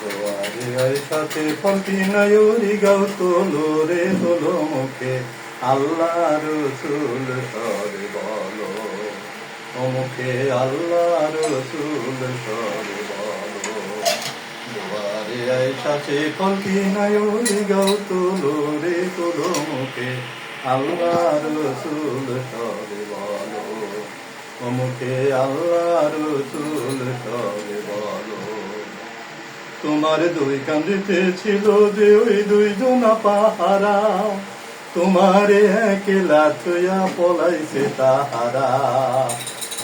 দোয়ারে সাথে ফলকি নয়ুরি গাও তোলো রে, তোলো মুখে। আল্লাহ রসুল সরে বলো। মুখে আল্লাহ রসুল সরে বলো। দুয়ারে আইসাছে ফলকি নয়ুরি গাও তোলো রে, তোলো মুখে। আল্লাহ রসুল সরে বলো। মুখে আল্লাহ রসুল সরে বলো। তোমার দুই কান্দিতে ছিল দুই ওই দুইজনা পাহারা। তোমার একলা থইয়া পলাইছে তাহারা।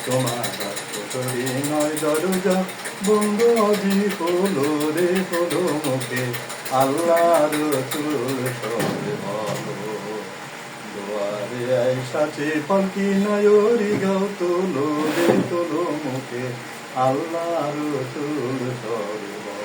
তোমার রাষ্ট্রী নয় দরজা, বন্ধ আজি হলো রে, হলো মুখে। আল্লাহ রসুল সবে বলো। দুয়ারে আইসাছে ফলকি নয়রি গাও তোলো রে, তোলো মুখে। আল্লাহ রসুল সবে বলো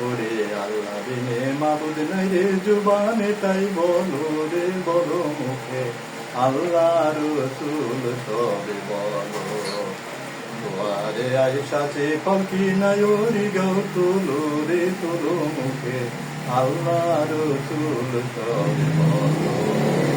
ওরে আল্লাহ বিনে মাবুদ নাই রে, জুবানে তাই বলো রে, বলো মুখে। আল্লাহ রসুল সবে বলো। দুয়ারে আইসাছে ফলকি নায়রি গাও তুলো রে, তুলো মুখে। আল্লাহ রসুল সবে বলো।